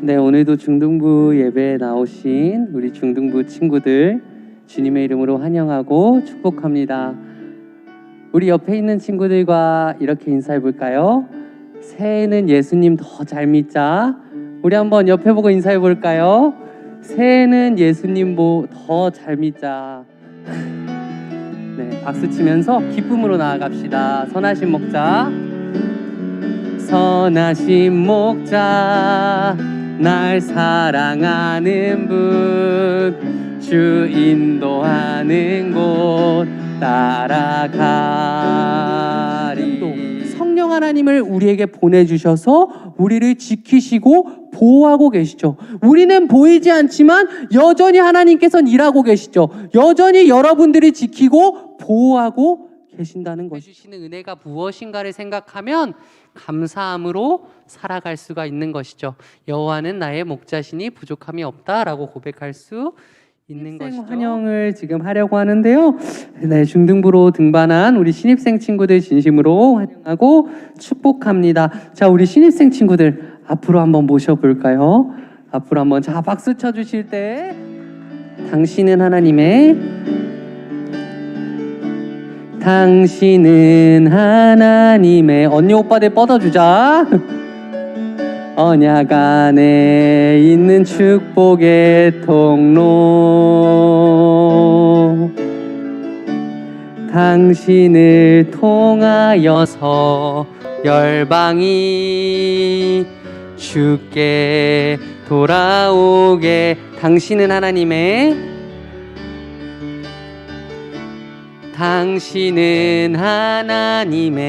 네, 오늘도 중등부 예배에 나오신 우리 중등부 친구들 주님의 이름으로 환영하고 축복합니다. 우리 옆에 있는 친구들과 이렇게 인사해 볼까요? 새해는 예수님 더 잘 믿자. 우리 한번 옆에 보고 인사해 볼까요? 새해는 예수님 더 잘 믿자. 네, 박수 치면서 기쁨으로 나아갑시다. 선하신 목자. 선하신 목자 날 사랑하는 분 주 인도하는 곳 따라가리 성령 하나님을 우리에게 보내주셔서 우리를 지키시고 보호하고 계시죠. 우리는 보이지 않지만 여전히 하나님께서는 일하고 계시죠. 여전히 여러분들이 지키고 보호하고 계신다는 것. 주시는 은혜가 무엇인가를 생각하면 감사함으로 살아갈 수가 있는 것이죠. 여호와는 나의 목자시니 부족함이 없다라고 고백할 수 있는 것이죠. 환영을 지금 하려고 하는데요. 네, 중등부로 등반한 우리 신입생 친구들 진심으로 환영하고 축복합니다. 자, 우리 신입생 친구들 앞으로 한번 모셔볼까요? 앞으로 한번 자 박수 쳐주실 때 당신은 하나님의 당신은 하나님의 언니 오빠들 뻗어주자. 언약 안에 있는 축복의 통로. 당신을 통하여서 열방이 주께 돌아오게 당신은 하나님의 당신은 하나님의